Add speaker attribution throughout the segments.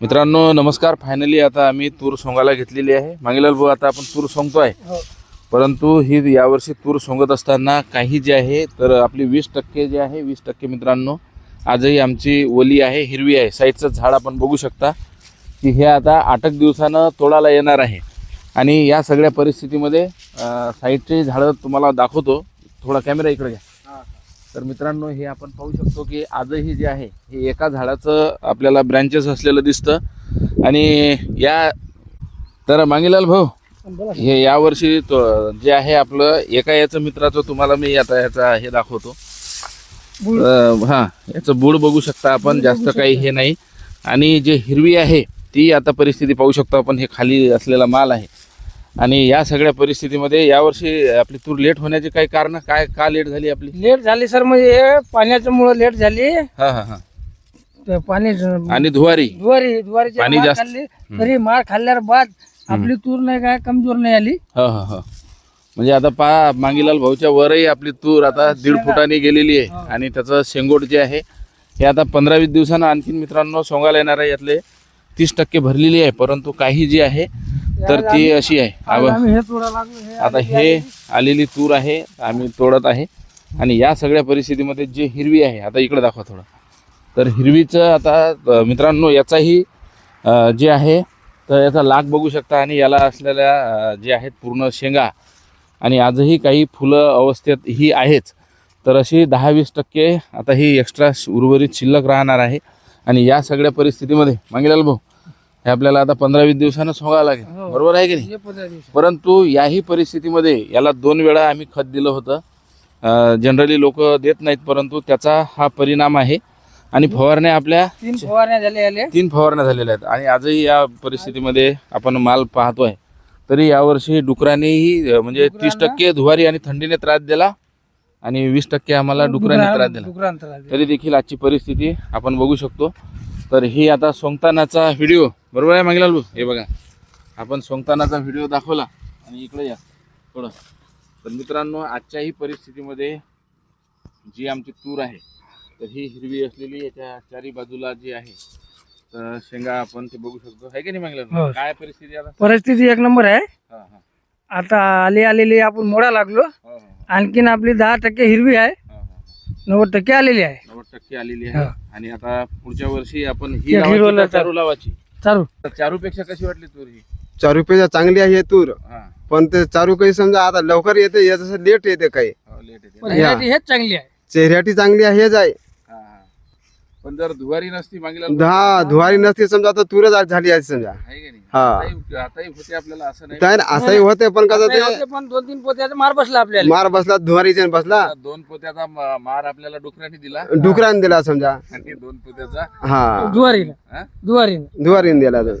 Speaker 1: मित्रांनो नमस्कार. फायनली आता आम्ही तूर सोंगायला घेतलेली आहे. मागेलाल भाऊ आता आपण तूर सोंगतोय.
Speaker 2: हो.
Speaker 1: परंतु ही यावर्षी तूर सोंगत असताना काही जे आहे तर आपली वीस टक्के जे आहे वीस टक्के मित्रांनो आजही आमची ओली आहे हिरवी आहे. साईडचं झाड आपण बघू शकता की हे आता आठ दिवसानं तोडायला येणार आहे. आणि या सगळ्या परिस्थितीमध्ये साईडचे झाडं तुम्हाला दाखवतो. थोडा कॅमेरा इकडे घ्या. तर मित्रांनो हे आपण पाहू शकतो की आजही जे आहे हे एका झाडाचं आपल्याला ब्रँचेस असलेलं दिसतं. आणि या तर मांगीलाल भाऊ हे यावर्षी जे आहे आपलं एका याचं मित्राचं तुम्हाला मी आता याचा हे दाखवतो. हा याचं बुड बघू शकता आपण जास्त काही हे नाही. आणि जे हिरवी आहे ती आता परिस्थिती पाहू शकतो आपण हे खाली असलेला माल आहे. आणि या सगळ्या परिस्थितीमध्ये यावर्षी आपली तूर लेट होण्याची काही कारण? काय का लेट झाली आपली?
Speaker 2: लेट झाली सर म्हणजे हे पाण्याच्या मुळे लेट झाली.
Speaker 1: हा हा हा.
Speaker 2: ते पाणी
Speaker 1: आणि धुवारी?
Speaker 2: दुवारी दुवारीची
Speaker 1: पाणी
Speaker 2: मार
Speaker 1: जास्त-
Speaker 2: खाल्ली. तरी मार खाल्ल्यावर बाद आपली तूर नाही काय कमजोर नाही आली.
Speaker 1: हा हा हा. म्हणजे आता पहा मांगीलाल भाऊच्या वरही आपली तूर आता दीड फुटाने गेलेली आहे. आणि त्याचं शेंगोट जे आहे हे आता पंधरा वीस दिवसानं आणखीन मित्रांनो सोंगायला येणार आहे. यातले तीस टक्के भरलेली आहे परंतु काही जी आहे तर ती अशी आहे. आता हे आलेली. तूर आहे आम्ही तोडत आहे. आणि या सगळ्या परिस्थितीमध्ये जे हिरवी आहे आता इकडे दाखवा थोडं. तर हिरवीचं आता मित्रांनो याचाही जे आहे तर याचा लाग बघू शकता आणि याला असलेल्या जे आहेत पूर्ण शेंगा आणि आजही काही फुलं अवस्थेत ही आहेच. तर अशी दहा वीस टक्के आता ही एक्स्ट्रा उर्वरित शिल्लक राहणार आहे. आणि या सगळ्या परिस्थितीमध्ये मागेलाल भाऊ. हे आपल्याला आता पंधरा वीस दिवसानं सोगावं लागेल.
Speaker 2: हो.
Speaker 1: बरोबर आहे की नाही? परंतु याही परिस्थितीमध्ये याला दोन वेळा आम्ही खत दिलं होतं. जनरली लोक देत नाहीत परंतु त्याचा हा परिणाम आहे. आणि फवारण्या आपल्या
Speaker 2: तीन फवारण्या झाले आले
Speaker 1: तीन फवारण्या झालेल्या आहेत. आणि आजही या परिस्थितीमध्ये आपण माल पाहतोय. तरी यावर्षी डुकरांनीही म्हणजे तीस टक्के धुवारी आणि थंडीने त्रास दिला आणि वीस टक्के आम्हाला डुकरांना त्रास दिला. तरी देखील आजची परिस्थिती आपण बघू शकतो. तर ही आता सोंगतानाचा व्हिडिओ बरोबर आहे मागेलाल? भाऊ हे बघा. आपण सोंगतानाचा व्हिडिओ दाखवला आणि इकडे या. थोडं. तर मित्रांनो आजच्याही परिस्थितीमध्ये जी आमची तूर आहे तर ही हिरवी असलेली याच्या चारी बाजूला जी आहे तर शेंगा आपण ते बघू शकतो. आहे की नाही मागेलाल?
Speaker 2: हो.
Speaker 1: काय परिस्थिती आता?
Speaker 2: परिस्थिती एक नंबर आहे.
Speaker 1: हा हा.
Speaker 2: आता आली आलेली आपण मोडा लागलो.
Speaker 1: हो, हो,
Speaker 2: आणखीन आपली दहा टक्के हिरवी आहे.
Speaker 1: हो, हो, हो.
Speaker 2: नव्वद टक्के आलेली आहे.
Speaker 1: टक्के आलेली आहे.
Speaker 2: हा.
Speaker 1: आणि आता पुढच्या वर्षी आपण ही
Speaker 2: या
Speaker 1: लावायची
Speaker 2: हिरवला
Speaker 1: का चारू लावायची?
Speaker 2: चालू.
Speaker 1: तर चारूपेक्षा कशी वाटली तूर ही?
Speaker 3: चार रुपयाच्या चांगली आहे हे तूर.
Speaker 1: हा.
Speaker 3: पण ते चारू काही समजा आता लवकर येते याचं लेट येते काही.
Speaker 1: हो, लेट येते.
Speaker 2: पण. हेच चांगली आहे.
Speaker 3: चेहऱ्याटी चांगली आहे हेच आहे.
Speaker 1: पण जर धुवारी नसती मागेला
Speaker 3: दहा धुवारी नसते समजा आता तूरच आज झाली आहे समजा.
Speaker 1: आहे की नाही?
Speaker 3: हा.
Speaker 1: आताही आताही होते आपल्याला असं नाही.
Speaker 3: असंही होते पण कसं ते
Speaker 2: पण दोन तीन पोत्याचा मार बसला आपल्याला.
Speaker 3: मार बसला धुवारीच्या बसला.
Speaker 1: दोन पोत्याचा म- मार आपल्याला डुकराने दिला.
Speaker 3: डुकरान दिला समजा.
Speaker 1: आणि दोन पोत्याचा
Speaker 3: हा.
Speaker 2: दुवारीनं
Speaker 1: हा?
Speaker 2: दुवारीनं
Speaker 3: धुवारीन दिला तो.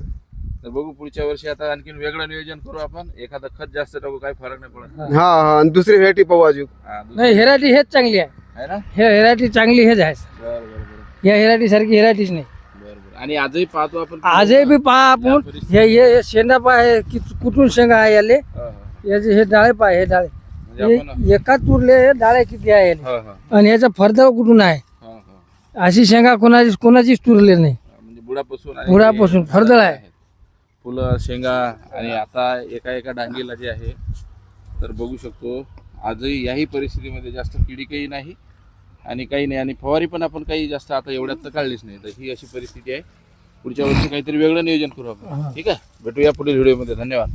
Speaker 1: तर बघू पुढच्या वर्षी आता आणखीन वेगळं नियोजन करू आपण. एखादं खत जास्त टाकू काही फरक नाही पडत.
Speaker 3: हा. हा आणि दुसरी व्हेटी पाहू अजून.
Speaker 1: हा, दुसरं-
Speaker 2: नाही हेराटी हेच चांगली आहे.
Speaker 1: आहे ना?
Speaker 2: हे हेराटी चांगली हेच आहे. या हेराटी सारखी हेराटीच नाही.
Speaker 1: बरं बरं. आणि आजही पाहतो आपण
Speaker 2: आजही बी पहा आपण. हे हे शेंडा कि- कुठून शेंगा आहे याले?
Speaker 1: हो, हो.
Speaker 2: याचे हे डाळे पहा हे डाळे.
Speaker 1: म्हणजे आपण
Speaker 2: हे एका तुरले हे डाळे किती आहे याले?
Speaker 1: हो हो.
Speaker 2: आणि याचा फरदा कुठून आहे?
Speaker 1: हो हो.
Speaker 2: अशी शेंगा कोणाची कोणाचीच तुरले नाही.
Speaker 1: म्हणजे बुडापासून आणि
Speaker 2: बुडापासून
Speaker 1: हे
Speaker 2: फरदळ आहे.
Speaker 1: फुलं शेंगा आणि आता एका एका डांगीला जे आहे तर बघू शकतो. आजही याही परिस्थितीमध्ये जास्त किडीकही नाही. आणि काही नाही. आणि फवारी पण आपण काही जास्त आता एवढ्यात तर काढलीच नाही. तर ही अशी परिस्थिती आहे. पुढच्या वर्षी काहीतरी वेगळं नियोजन करू आपण. ठीक आहे? भेटूया पुढील व्हिडिओमध्ये. धन्यवाद.